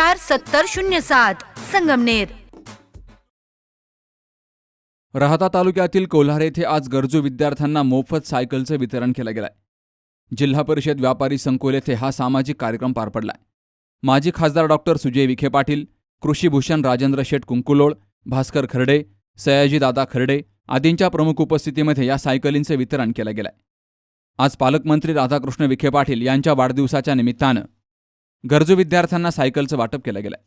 चार सत्तर शून्य सात संगमनेर. राहता तालुक्यातील कोल्हार येथे आज गरजू विद्यार्थ्यांना मोफत सायकलचं वितरण केलं गेलंय. जिल्हा परिषद व्यापारी संकुल येथे हा सामाजिक कार्यक्रम पार पडलाय. माजी खासदार डॉक्टर सुजय विखे पाटील कृषीभूषण राजेंद्र शेठ कुंकुलोळ भास्कर खर्डे सयाजीदादा खर्डे आदींच्या प्रमुख उपस्थितीमध्ये या सायकलींचं वितरण केलं गेलंय. आज पालकमंत्री राधाकृष्ण विखे पाटील यांच्या वाढदिवसाच्या निमित्तानं गरजू विद्यार्थ्यांना सायकलचं वाटप केलं गेलंय.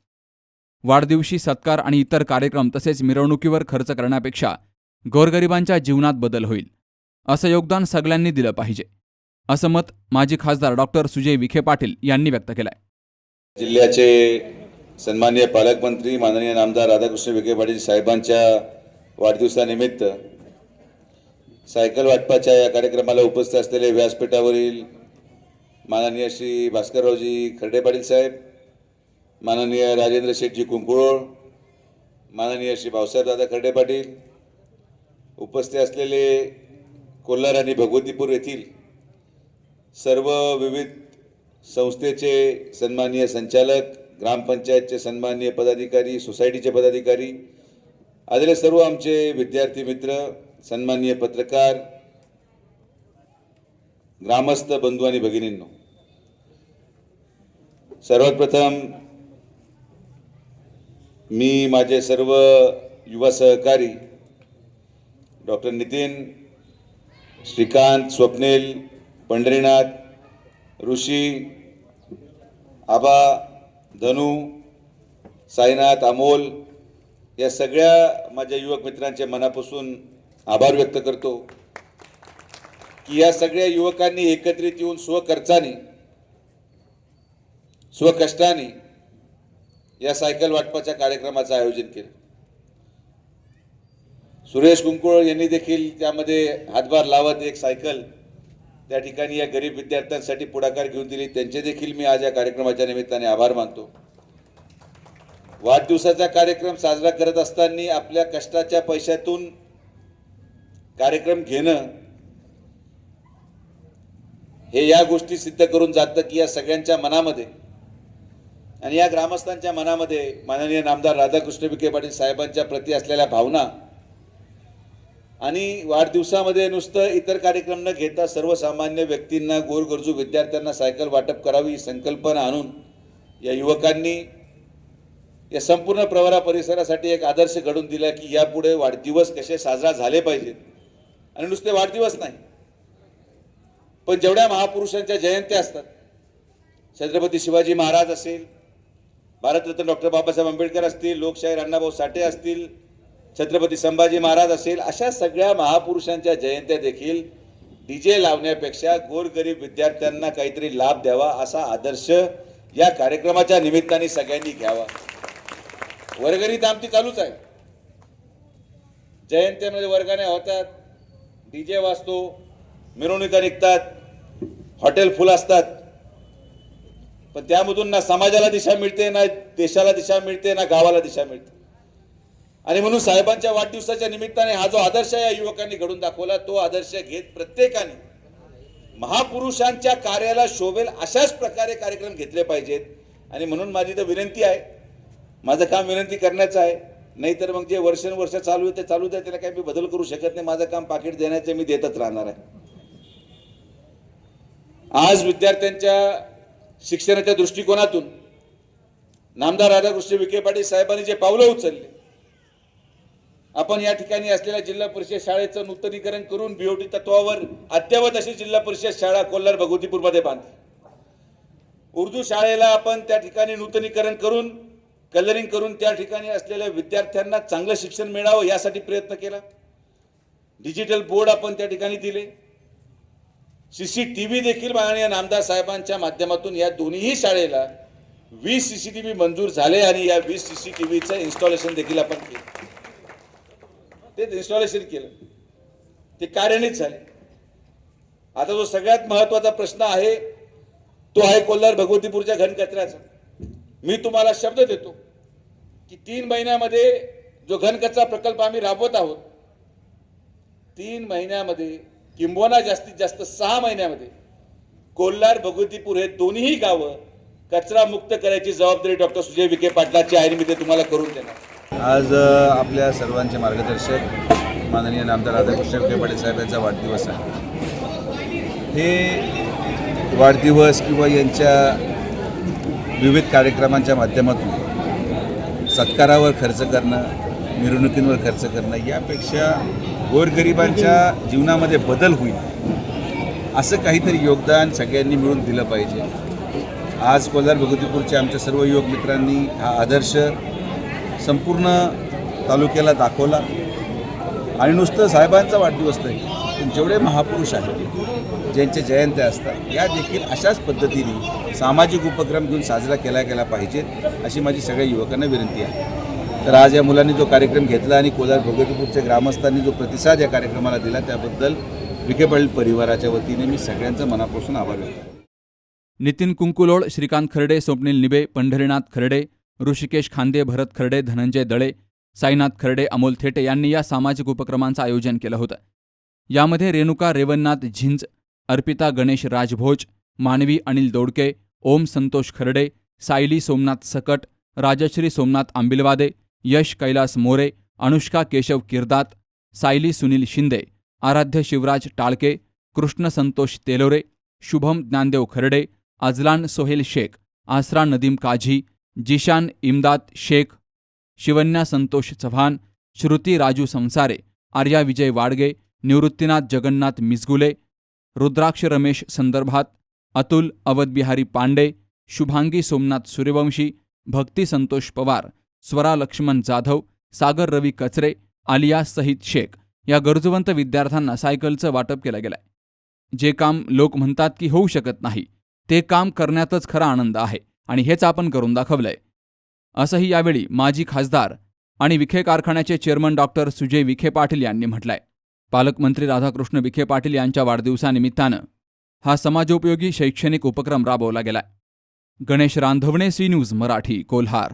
वाढदिवशी सत्कार आणि इतर कार्यक्रम तसेच मिरवणुकीवर खर्च करण्यापेक्षा गोरगरिबांच्या जीवनात बदल होईल असं योगदान सगळ्यांनी दिलं पाहिजे असं मत माजी खासदार डॉक्टर सुजय विखे पाटील यांनी व्यक्त केलंय. जिल्ह्याचे सन्माननीय पालकमंत्री माननीय नामदार राधाकृष्ण विखे पाटील साहेबांच्या वाढदिवसानिमित्त सायकल वाटपाच्या या कार्यक्रमाला उपस्थित असलेले व्यासपीठावरील माननीय श्री भास्कररावजी खर्डे पाटील साहेब माननीय राजेंद्र शेठजी कुंकुळोळ माननीय श्री भाऊसाहेबदादा खर्डे पाटील उपस्थित असलेले कोल्हार आणि भगवतीपूर येथील सर्व विविध संस्थेचे सन्माननीय संचालक ग्रामपंचायतचे सन्माननीय पदाधिकारी सोसायटीचे पदाधिकारी आलेले सर्व आमचे विद्यार्थी मित्र सन्माननीय पत्रकार ग्रामस्थ बंधू आणि भगिनींनो सर्वात प्रथम मी माझे सर्व युवा सहकारी डॉक्टर नितीन श्रीकांत स्वप्नील पंढरीनाथ ऋषी आबा धनू साईनाथ अमोल या सगळ्या माझ्या युवक मित्रांचे मनापासून आभार व्यक्त करतो. की या सगळ्या युवकांनी एकत्रित येऊन स्वखर्चाने स्वकष्टाने या सायकल वाटपाच्या कार्यक्रमाचं आयोजन केलं. सुरेश कुंकुळ यांनी देखील त्यामध्ये हातभार लावत एक सायकल त्या ठिकाणी या गरीब विद्यार्थ्यांसाठी पुढाकार घेऊन दिली. त्यांचे देखील मी आज या कार्यक्रमाच्या निमित्ताने आभार मानतो. वाढदिवसाचा कार्यक्रम साजरा करत असताना आपल्या कष्टाच्या पैशातून कार्यक्रम घेणं हे या गोष्टी सिद्ध करून जातं की या सगळ्यांच्या मनामध्ये आणि या ग्रामस्थांच्या मनामध्ये माननीय नामदार राधाकृष्ण विखे पाटील साहेबांच्या प्रती असलेल्या भावना आणि वाढदिवसामध्ये नुसतं इतर कार्यक्रम न घेता सर्वसामान्य व्यक्तींना गोरगरजू विद्यार्थ्यांना सायकल वाटप करावी ही संकल्पना आणून या युवकांनी या संपूर्ण प्रवरा परिसरासाठी एक आदर्श घडून दिला की यापुढे वाढदिवस कसे साजरा झाले पाहिजेत. आणि नुसते वाढदिवस नाही पण जेवढ्या महापुरुषांच्या जयंत्या असतात छत्रपती शिवाजी महाराज असेल भारतरत्न डॉक्टर बाबासाहेब आंबेडकर असतील लोकशाहीर अण्णाभाऊ साठे असतील छत्रपती संभाजी महाराज असेल अशा सगळ्या महापुरुषांच्या जयंत्या देखील डी जे लावण्यापेक्षा गोरगरीब विद्यार्थ्यांना काहीतरी लाभ द्यावा असा आदर्श या कार्यक्रमाच्या निमित्ताने सगळ्यांनी घ्यावा. वर्गणी तर आमची चालूच आहे. जयंतीमध्ये म्हणजे वर्गाने होतात डी जे वाजतो मिरवणुका निघतात हॉटेल फुल असतात. पण त्यामधून ना समाजाला दिशा मिळते ना देशाला दिशा मिळते ना गावाला दिशा मिळते. आणि म्हणून साहेबांच्या वाढदिवसाच्या निमित्ताने हा जो आदर्श या युवकांनी घडून दाखवला तो आदर्श घेत प्रत्येकाने महापुरुषांच्या कार्याला शोभेल अशाच प्रकारे कार्यक्रम घेतले पाहिजेत. आणि म्हणून माझी तर विनंती आहे माझं काम विनंती करण्याचं आहे. नाहीतर मग जे वर्षानुवर्ष चालू आहे ते चालू द्या त्याला काही मी बदल करू शकत नाही. माझं काम पाकिट देण्याचं मी देतच राहणार आहे. आज विद्यार्थ्यांच्या शिक्षणाच्या दृष्टिकोनातून नामदार राधाकृष्ण विखे पाटील साहेबांनी जे पावलं उचलले आपण या ठिकाणी असलेल्या जिल्हा परिषद शाळेचं नूतनीकरण करून बीओटी तत्वावर अद्यावत अशी जिल्हा परिषद शाळा कोल्हार भगवतीपूरमध्ये बांधली. उर्दू शाळेला आपण त्या ठिकाणी नूतनीकरण करून कलरिंग करून त्या ठिकाणी असलेल्या विद्यार्थ्यांना चांगलं शिक्षण मिळावं यासाठी प्रयत्न केला. डिजिटल बोर्ड आपण त्या ठिकाणी दिले. सी सी टी व्ही देखील माननीय नामदार साहेबांच्या माध्यमातून या दोन्हीही शाळेला वीस सी सी टी व्ही मंजूर झाले आणि या वीस सी सी टी व्हीचं इन्स्टॉलेशन देखील आपण केलं. तेच इन्स्टॉलेशन केलं. ते कार्यान्वित झाले. आता जो सगळ्यात महत्त्वाचा प्रश्न आहे तो आहे कोल्हार भगवतीपूरच्या घनकचऱ्याचा. मी तुम्हाला शब्द देतो की तीन महिन्यामध्ये जो घनकचरा प्रकल्प आम्ही राबवत आहोत तीन महिन्यामध्ये किंबोना जास्तीत जास्त सहा महिन्यामध्ये कोल्हार भगवतीपूर हे दोन्ही गावं कचरा मुक्त करायची जबाबदारी डॉक्टर सुजय विखे पाटलाची आहे मी ते तुम्हाला करून देणार. आज आपल्या सर्वांचे मार्गदर्शक माननीय नामदार राधाकृष्ण विखे पाटील साहेब यांचा वाढदिवस आहे. हे वाढदिवस किंवा यांच्या विविध कार्यक्रमांच्या माध्यमातून सत्कारावर खर्च करणं मिरवणुकींवर खर्च करणं यापेक्षा गोरगरिबांच्या जीवनामध्ये बदल होईल. असं काहीतरी योगदान सगळ्यांनी मिळून दिलं पाहिजे. आज कोल्हार भगवतीपूरच्या आमच्या सर्व युवक मित्रांनी हा आदर्श संपूर्ण तालुक्याला दाखवला. आणि नुसतं साहेबांचा वाढदिवस नाही पण जेवढे महापुरुष आहेत ज्यांच्या जयंत्या असतात या देखील अशाच पद्धतीने सामाजिक उपक्रम घेऊन साजरा केला गेला पाहिजेत अशी माझी सगळ्या युवकांना विनंती आहे. तर आज या मुलांनी जो कार्यक्रम घेतला आणि कोलार भगवतीपूरच्या ग्रामस्थांनी जो प्रतिसाद या कार्यक्रमाला दिला त्याबद्दल विखे पाटील परिवाराच्या वतीने मी सगळ्यांचं मनापासून आभार व्यक्त नितीन कुंकुलोळ श्रीकांत खर्डे स्वप्नील निबे पंढरीनाथ खर्डे ऋषिकेश खांदे भरत खर्डे धनंजय दळे साईनाथ खर्डे अमोल थेटे यांनी या सामाजिक उपक्रमांचं आयोजन केलं होतं. यामध्ये रेणुका रेवन्नाथ झिंज अर्पिता गणेश राजभोज मानवी अनिल दोडके ओम संतोष खर्डे सायली सोमनाथ सकट राजश्री सोमनाथ आंबिलवादे यश कैलास मोरे अनुष्का केशव किर्दात सायली सुनील शिंदे आराध्य शिवराज टाळके कृष्ण संतोष तेलोरे शुभम ज्ञानदेव खर्डे अजलान सोहेल शेख आसरा नदीम काझी जिशान इमदाद शेख शिवन्या संतोष चव्हाण श्रुती राजू संसारे आर्या विजय वाडगे निवृत्तीनाथ जगन्नाथ मिसगुले रुद्राक्ष रमेश संदर्भात अतुल अवधबिहारी पांडे शुभांगी सोमनाथ सूर्यवंशी भक्ती संतोष पवार स्वरा लक्ष्मण जाधव सागर रवी कचरे आलिया सहित शेख या गरजवंत विद्यार्थ्यांना सायकलचं वाटप केलं गेलंय. जे काम लोक म्हणतात की होऊ शकत नाही ते काम करण्यातच खरा आनंद आहे आणि हेच आपण करून दाखवलंय. असंही यावेळी माजी खासदार आणि विखे कारखान्याचे चेअरमन डॉक्टर सुजय विखे पाटील यांनी म्हटलंय. पालकमंत्री राधाकृष्ण विखे पाटील यांच्या वाढदिवसानिमित्तानं हा समाजोपयोगी शैक्षणिक उपक्रम राबवला गेलाय. Ganesh Randhavane C news Marathi Kolhar.